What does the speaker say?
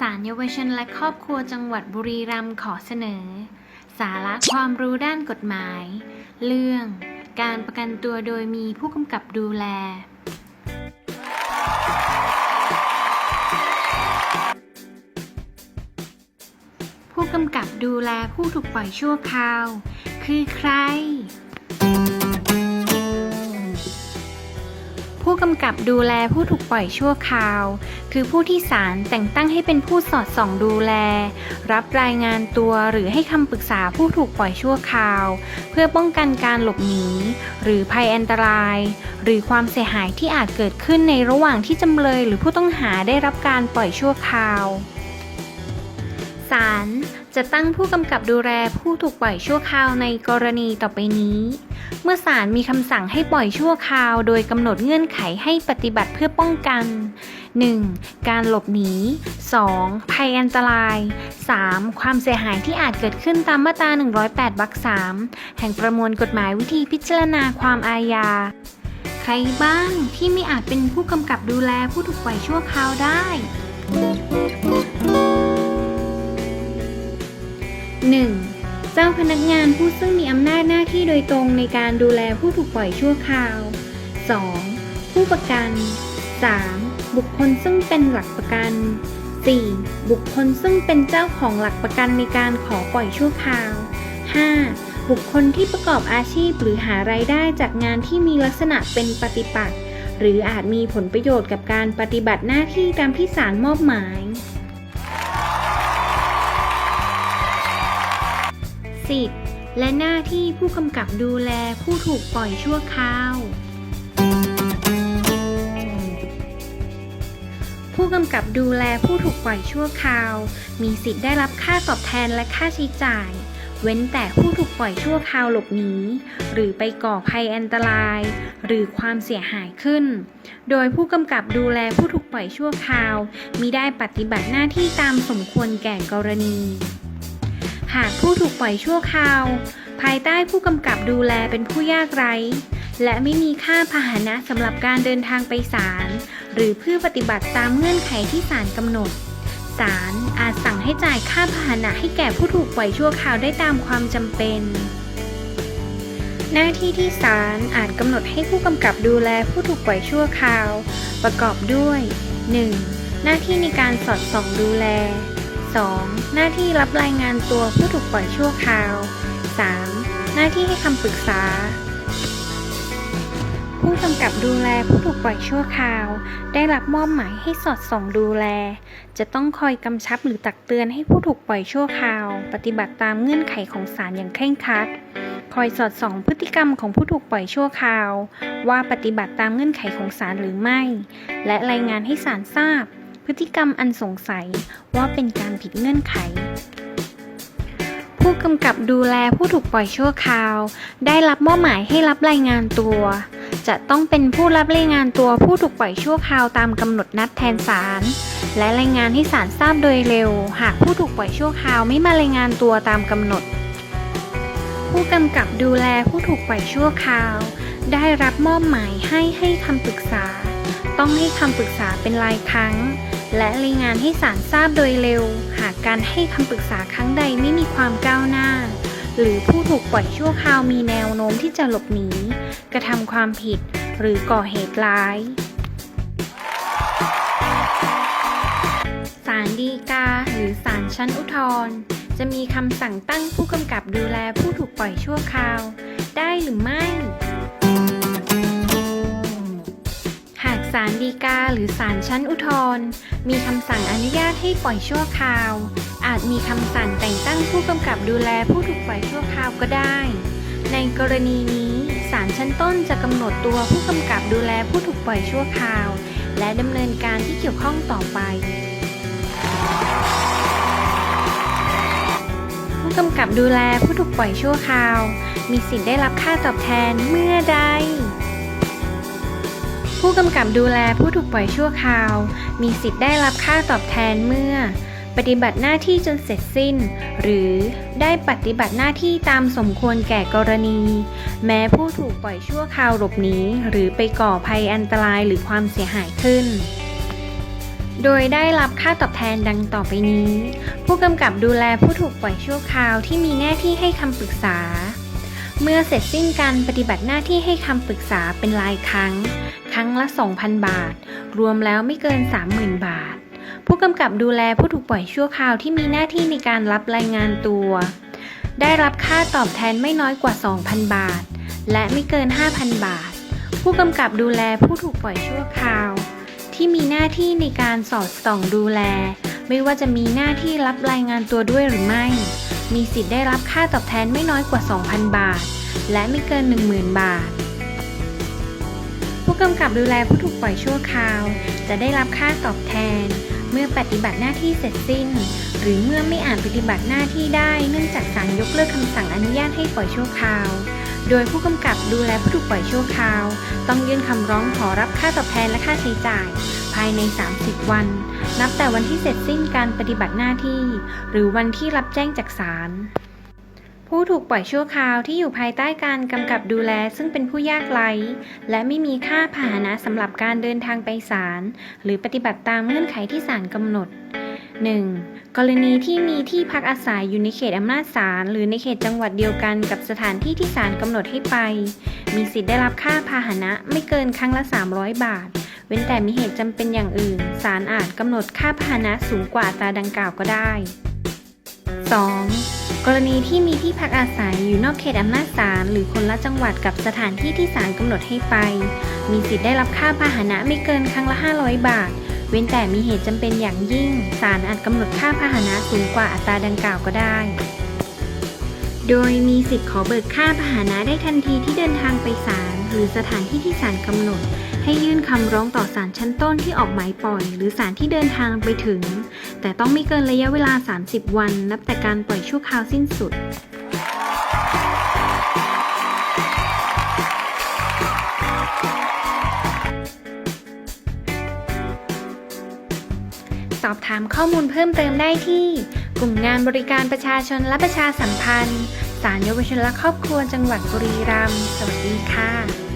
ศาลเยาวชนและครอบครัวจังหวัดบุรีรัมย์ขอเสนอ สาระความรู้ด้านกฎหมาย เรื่อง การประกันตัวโดยมีผู้กำกับดูแล ผู้กำกับดูแลผู้ถูกปล่อยชั่วคราว คือใคร กำกับดูแลผู้ถูกปล่อยชั่วคราว คือผู้ที่ศาลแต่งตั้งให้เป็นผู้สอดส่องดูแล รับรายงานตัวหรือให้คำปรึกษาผู้ถูกปล่อยชั่วคราว เพื่อป้องกันการหลบหนี หรือภัยอันตราย หรือความเสียหายที่อาจเกิดขึ้นในระหว่างที่จำเลยหรือผู้ต้องหาได้รับการปล่อยชั่วคราวศาล จะตั้งผู้กำกับดูแลผู้ถูกปล่อยชั่วคราวในกรณีต่อไปนี้ เมื่อศาลมีคำสั่งให้ปล่อยชั่วคราว โดยกำหนดเงื่อนไขให้ปฏิบัติเพื่อป้องกัน 1. การหลบหนี 2. ภัยอันตราย 3. ความเสียหายที่อาจเกิดขึ้นตามมาตรา 108วรรค3แห่งประมวลกฎหมายวิธีพิจารณาความอาญา ใครบ้างที่ไม่อาจเป็นผู้กำกับดูแลผู้ถูกปล่อยชั่วคราวได้ 1. เจ้าพนักงานผู้ซึ่งมีอำนาจหน้าที่โดยตรงในการดูแลผู้ถูกปล่อยชั่วคราว 2. ผู้ประกัน 3. บุคคลซึ่งเป็นหลักประกัน 4. บุคคลซึ่งเป็นเจ้าของหลักประกันในการขอปล่อยชั่วคราว 5. บุคคลที่ประกอบอาชีพหรือหารายได้จากงานที่มีลักษณะเป็นปฏิปักษ์หรืออาจมีผลประโยชน์กับการปฏิบัติหน้าที่ตามที่ศาลมอบหมาย สิทธิ์ และหน้าที่ผู้กำกับดูแลผู้ถูกปล่อยชั่วคราว ผู้กำกับดูแลผู้ถูกปล่อยชั่วคราว มีสิทธิ์ได้รับค่าตอบแทนและค่าใช้จ่าย เว้นแต่ผู้ถูกปล่อยชั่วคราวหลบหนีหรือไปก่อภัยอันตราย หรือความเสียหายขึ้น โดยผู้กำกับดูแลผู้ถูกปล่อยชั่วคราวมิได้ปฏิบัติหน้าที่ตามสมควรแก่กรณี หากผู้ถูกปล่อยชั่วคราว ภายใต้ผู้กำกับดูแลเป็นผู้ยากไร้ และไม่มีค่าพาหนะสำหรับการเดินทางไปศาลหรือเพื่อปฏิบัติตามเงื่อนไขที่ศาลกำหนดศาลอาจสั่งให้จ่ายค่าพาหนะให้แก่ผู้ถูกปล่อยชั่วคราวได้ตามความจำเป็น หน้าที่ที่ศาลอาจกำหนดให้ผู้กำกับดูแลผู้ถูกปล่อยชั่วคราว ประกอบด้วย 1. หน้าที่ในการสอดส่องดูแล 2. หน้าที่รับรายงานตัวผู้ถูกปล่อยชั่วคราว 3. หน้าที่ให้คำปรึกษา ผู้กำกับดูแลผู้ถูกปล่อยชั่วคราว ได้รับมอบหมายให้สอดส่องดูแล จะต้องคอยกำชับหรือตักเตือนให้ผู้ถูกปล่อยชั่วคราว ปฏิบัติตามเงื่อนไขของศาลอย่างเคร่งครัด คอยสอดส่องพฤติกรรมของผู้ถูกปล่อยชั่วคราว ว่าปฏิบัติตามเงื่อนไขของศาลหรือไม่ และรายงานให้ศาลทราบ พฤติกรรมอันสงสัยว่าเป็นการผิดเงื่อนไข ผู้กำกับดูแลผู้ถูกปล่อยชั่วคราว ได้รับมอบหมายให้รับรายงานตัว จะต้องเป็นผู้รับรายงานตัวผู้ถูกปล่อยชั่วคราวตามกำหนดนัดแทนศาลและรายงานให้ศาลทราบโดยเร็ว หากผู้ถูกปล่อยชั่วคราวไม่มารายงานตัวตามกำหนด ผู้กำกับดูแลผู้ถูกปล่อยชั่วคราว ได้รับมอบหมายให้ให้คำปรึกษา ต้องให้คำปรึกษาเป็นรายครั้ง และรายงานให้ศาลทราบโดยเร็ว หากการให้คำปรึกษาครั้งใดไม่มีความก้าวหน้า หรือผู้ถูกปล่อยชั่วคราวมีแนวโน้มที่จะหลบหนี กระทำความผิด หรือก่อเหตุร้ายศาลฎีกาหรือศาลชั้นอุทธรณ์จะมีคำสั่งตั้งผู้กำกับดูแลผู้ถูกปล่อยชั่วคราว ได้หรือไม่ ศาลฎีกาหรือศาลชั้นอุทธร์มีคำสั่งอนุญาตให้ปล่อยชั่วคราว อาจมีคำสั่งแต่งตั้งผู้กำกับดูแลผู้ถูกปล่อยชั่วคราวก็ได้ ในกรณีนี้ศาลชั้นต้นจะกำหนดตัวผู้กำกับดูแลผู้ถูกปล่อยชั่วคราว และดำเนินการที่เกี่ยวข้องต่อไป ผู้กำกับดูแลผู้ถูกปล่อยชั่วคราว มีสิทธิ์ได้รับค่าตอบแทนเมื่อใด ผู้กำกับดูแลผู้ถูกปล่อยชั่วคราว มีสิทธิ์ได้รับค่าตอบแทนเมื่อ ปฏิบัติหน้าที่จนเสร็จสิ้น หรือได้ปฏิบัติหน้าที่ตามสมควรแก่กรณี แม้ผู้ถูกปล่อยชั่วคราวหลบหนีหรือไปก่อภัยอันตรายหรือความเสียหายขึ้นโดยได้รับค่าตอบแทนดังต่อไปนี้ ผู้กำกับดูแลผู้ถูกปล่อยชั่วคราวที่มีหน้าที่ให้คำปรึกษา เมื่อเสร็จสิ้นการปฏิบัติหน้าที่ให้คำปรึกษาเป็นรายครั้ง ครั้งละ 2,000 บาท รวมแล้วไม่เกิน 30,000 บาท ผู้กำกับดูแลผู้ถูกปล่อยชั่วคราวที่มีหน้าที่ในการรับรายงานตัว ได้รับค่าตอบแทนไม่น้อยกว่า 2,000 บาท และไม่เกิน 5,000 บาท ผู้กำกับดูแลผู้ถูกปล่อยชั่วคราว ที่มีหน้าที่ในการสอดส่องดูแล ไม่ว่าจะมีหน้าที่รับรายงานตัวด้วยหรือไม่ มีสิทธิ์ได้รับค่าตอบแทนไม่น้อยกว่า 2,000 บาท และไม่เกิน 10,000 บาท กำกับดูแลผู้ถูกปล่อยชั่วคราว จะได้รับค่าตอบแทน เมื่อปฏิบัติหน้าที่เสร็จสิ้น หรือเมื่อไม่อาจปฏิบัติหน้าที่ได้เนื่องจากศาลยกเลิกคำสั่งอนุญาตให้ปล่อยชั่วคราว โดยผู้กำกับดูแลผู้ถูกปล่อยชั่วคราว ต้องยื่นคำร้องขอรับค่าตอบแทนและค่าใช้จ่าย ภายใน 30 วัน นับแต่วันที่เสร็จสิ้นการปฏิบัติหน้าที่ หรือวันที่รับแจ้งจากศาล ผู้ถูกปล่อยชั่วคราวที่อยู่ภายใต้การกำกับดูแลซึ่งเป็นผู้ยากไร้และไม่มีค่าพาหนะสำหรับการเดินทางไปศาลหรือปฏิบัติตามเงื่อนไขที่ศาลกำหนด 1. กรณีที่มีที่พักอาศัยอยู่ในเขตอำนาจศาลหรือในเขตจังหวัดเดียวกันกับสถานที่ที่ศาลกำหนดให้ไป มีสิทธิ์ได้รับค่าพาหนะไม่เกินครั้งละ 300 บาท เว้นแต่มีเหตุจำเป็นอย่างอื่นศาลอาจกำหนดค่าพาหนะสูงกว่าตาดังกล่าวก็ได้ 2. กรณีที่มีที่พักอาศัยอยู่นอกเขตอำนาจศาลหรือคนละจังหวัดกับสถานที่ที่ศาลกำหนดให้ไป มีสิทธิ์ได้รับค่าพาหนะไม่เกินครั้งละ 500 บาท เว้นแต่มีเหตุจำเป็นอย่างยิ่งศาลอาจกำหนดค่าพาหนะสูงกว่าอัตราดังกล่าวก็ได้ โดยมีสิทธิ์ขอเบิกค่าพาหนะได้ทันทีที่เดินทางไปศาลหรือสถานที่ที่ศาลกำหนด ให้ยื่นคำร้องต่อศาลชั้นต้นที่ออกหมายปล่อย หรือศาลที่เดินทางไปถึง แต่ต้องไม่เกินระยะเวลา 30 วัน นับแต่การปล่อยชั่วคราวสิ้นสุดสอบถามข้อมูลเพิ่มเติมได้ที่ กลุ่มงานบริการประชาชนและประชาสัมพันธ์ศาลเยาวชนและครอบครัวจังหวัดบุรีรัมย์ สวัสดีค่ะ